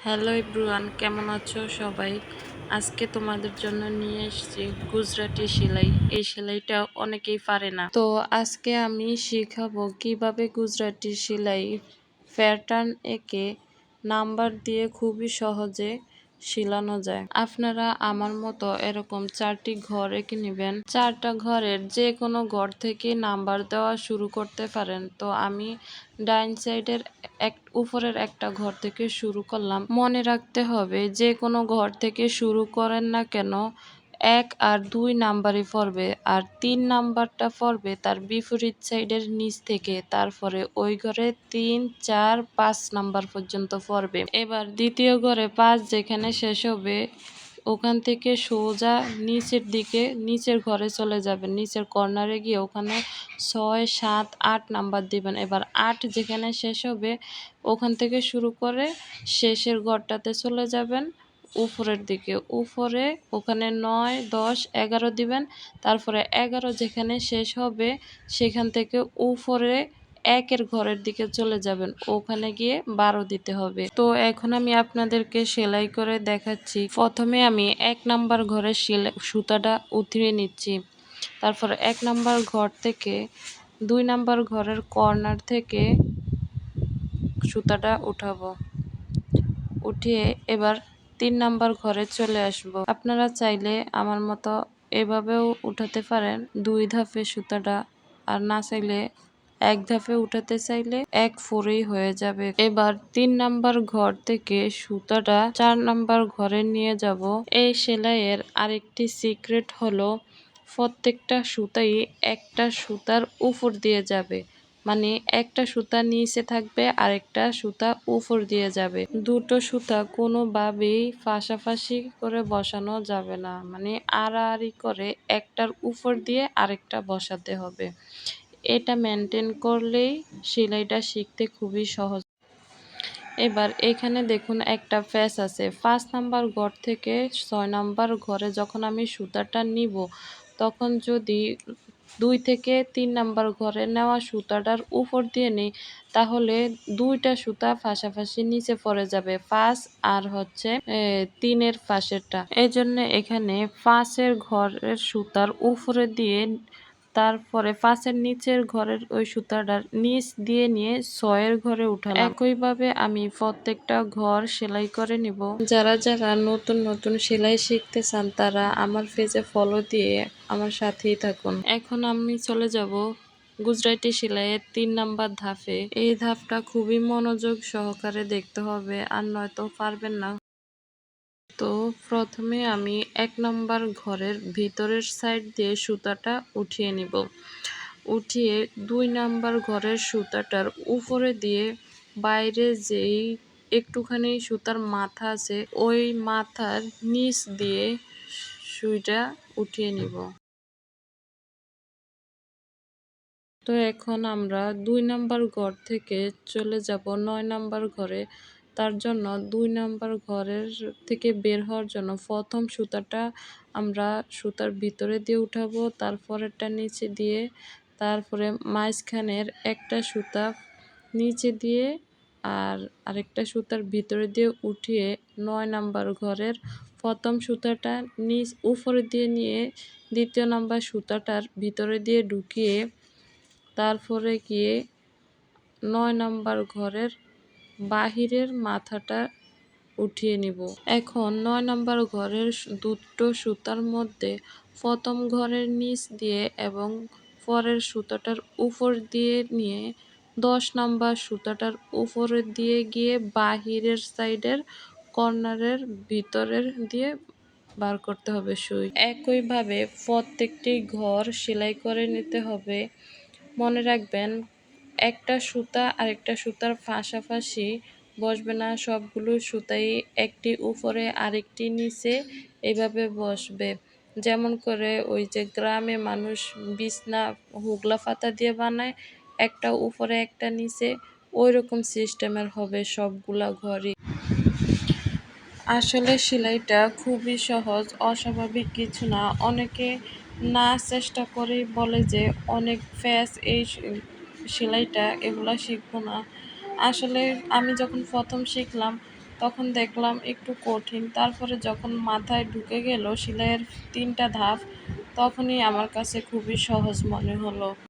Hello ইব্রুয়ান কেমন আছো সবাই? আজকে তোমাদের জন্য নিয়ে এসেছি গুজরাটি সেলাই। এই সেলাইটা অনেকেই পারে না। তো আজকে আমি শিখাবো কীভাবে গুজরাটি সেলাই প্যাটার্ন এঁকে নাম্বার দিয়ে খুবই সহজে শিলানো যায়। আপনারা আমার মতো এরকম চারটি ঘর এঁকে নেবেন। চারটা ঘরের যে কোনো ঘর থেকে নাম্বার দেওয়া শুরু করতে পারেন। তো আমি ডাইন সাইডের এক, উপরের একটা ঘর থেকে শুরু করলাম। মনে রাখতে হবে যে কোনো ঘর থেকে শুরু করেন না কেন এক আর দুই নাম্বারই পড়বে, আর তিন নাম্বারটা পড়বে তার বিপরীত সাইডের নিচ থেকে, তারপরে ওই ঘরে তিন, চার, পাঁচ নাম্বার পর্যন্ত পড়বে। এবার দ্বিতীয় ঘরে পাঁচ যেখানে শেষ হবে, ওখান থেকে সোজা নিচের দিকে, নিচের ঘরে চলে যাবেন। নিচের কর্নারে গিয়ে ওখানে ছয়, সাত, আট নাম্বার দিবেন। এবার আট যেখানে শেষ হবে, ওখান থেকে শুরু করে শেষের ঘরটাতে চলে যাবেন। উপরের দিকে। উপরে ওখানে নয়, দশ, এগারো দিবেন। তারপরে এগারো যেখানে শেষ হবে, সেখান থেকে উপরে একের ঘরের দিকে চলে যাবেন। ওখানে গিয়ে বারো দিতে হবে। তো এখন আমি আপনাদেরকে সেলাই করে দেখাচ্ছি। প্রথমে আমি এক নাম্বার ঘরের সেলাই সুতাটা উঠিয়ে নিচ্ছি। তারপর এক নাম্বার ঘর থেকে, দুই নাম্বার ঘরের কর্নার থেকে সুতাটা উঠাবো। উঠিয়ে এবার তিন নাম্বার ঘরে চলে আসব। আপনারা চাইলে আমার মতো এভাবেও উঠাতে পারেন। দুই ধাপে সুতাটা, আর না চাইলে এক ধাপে উঠাতে চাইলে এক ফোরেই হয়ে যাবে। এবার তিন নাম্বার ঘর থেকে সুতাটা চার নাম্বার ঘরে নিয়ে যাব। এই সেলাইয়ের আরেকটি সিক্রেট হলো, প্রত্যেকটা সুতাই একটা সুতার উপর দিয়ে যাবে। মানে একটা সুতা নিচে থাকবে আর একটা সুতা উপর দিয়ে যাবে। দুটো সুতা কোনোভাবেই ফাঁসাফাঁসি করে বসানো যাবে না। মানে আড়াআড়ি করে একটার উপর দিয়ে আরেকটা বসাতে হবে। এটা মেনটেন করলেই সেলাইটা শিখতে খুবই সহজ। এবার এখানে দেখুন একটা ফ্যাস আছে। পাঁচ নাম্বার ঘর থেকে ছয় নাম্বার ঘরে যখন আমি সুতাটা নিব, তখন যদি দুই থেকে তিন নাম্বার ঘরে নেওয়া সুতাটার উপর দিয়ে নিই, তাহলে দুইটা সুতা পাশাপাশি নিচে পড়ে যাবে। পাঁচ আর হচ্ছে তিনের পাশেরটা। এই জন্য এখানে পাঁচের ঘরের সুতার উপরে দিয়ে তারপরে পাঁচের নিচের ঘরের ওই সুতাটার নিচ দিয়ে নিয়ে ছয়ের ঘরে উঠালাম। একইভাবে আমি প্রত্যেকটা ঘর সেলাই করে নিব। যারা যারা নতুন নতুন সেলাই শিখতে চান, তারা আমার পেজে ফলো দিয়ে আমার সাথেই থাকুন। এখন আমি চলে যাব গুজরাটি সেলাইয়ের তিন নাম্বার ধাপে। এই ধাপটা খুবই মনোযোগ সহকারে দেখতে হবে, আর নয়তো পারবেন না। তো প্রথমে আমি এক নম্বর ঘরের ভিতরের সাইড দিয়ে সুতাটা উঠিয়ে নিব। উঠিয়ে দুই নাম্বার ঘরের সুতাটার উপরে দিয়ে বাইরে যেই একটুখানি সুতার মাথা আছে, ওই মাথার নিচ দিয়ে সুইটা উঠিয়ে নিব। তো এখন আমরা দুই নাম্বার ঘর থেকে চলে যাব। নয় নাম্বার ঘরে তার জন্য দুই নাম্বার ঘরের থেকে বের হওয়ার জন্য প্রথম সুতাটা আমরা সুতার ভিতরে দিয়ে উঠাবো, তারপরেরটা নিচে দিয়ে, তারপরে মাঝখানের একটা সুতা নিচে দিয়ে আর আরেকটা সুতার ভিতরে দিয়ে উঠিয়ে নয় নাম্বার ঘরের প্রথম সুতাটা নিচ উপরে দিয়ে নিয়ে দ্বিতীয় নাম্বার সুতাটার ভিতরে দিয়ে ঢুকিয়ে তারপরে গিয়ে নয় নাম্বার ঘরের বাহিরের মাথাটা উঠিয়ে নিব। এখন নয় নম্বর ঘরের দুটো সুতার মধ্যে প্রথম ঘরের নিচ দিয়ে এবং পরের সুতাটার উপর দিয়ে নিয়ে দশ নম্বর সুতাটার উপরে দিয়ে গিয়ে বাহিরের সাইডের কর্নারের ভিতরের দিয়ে বার করতে হবে সুই। একইভাবে প্রত্যেকটি ঘর সেলাই করে নিতে হবে। মনে রাখবেন একটা সুতা আরেকটা সুতার পাশাপাশি বসবে না, সবগুলো সুতাই একটি উপরে আরেকটি নিচে এভাবে বসবে। যেমন করে ওই যে গ্রামে মানুষ বিছনা হুগলা পাতা দিয়ে বানায়, একটা উপরে, একটা নিচে ওই রকম সিস্টেমের হবে সবগুলা ঘরই। আসলে সেলাইটা খুবই সহজ, অস্বাভাবিক কিছু না। অনেকে না চেষ্টা করেই বলে যে অনেক ফ্যাস এই সেলাইটা এগুলো শিখব না। আসলে আমি যখন প্রথম শিখলাম, তখন দেখলাম একটু কঠিন। তারপরে যখন মাথায় ঢুকে গেল সেলাইয়ের তিনটা ধাপ, তখনই আমার কাছে খুবই সহজ মনে হলো।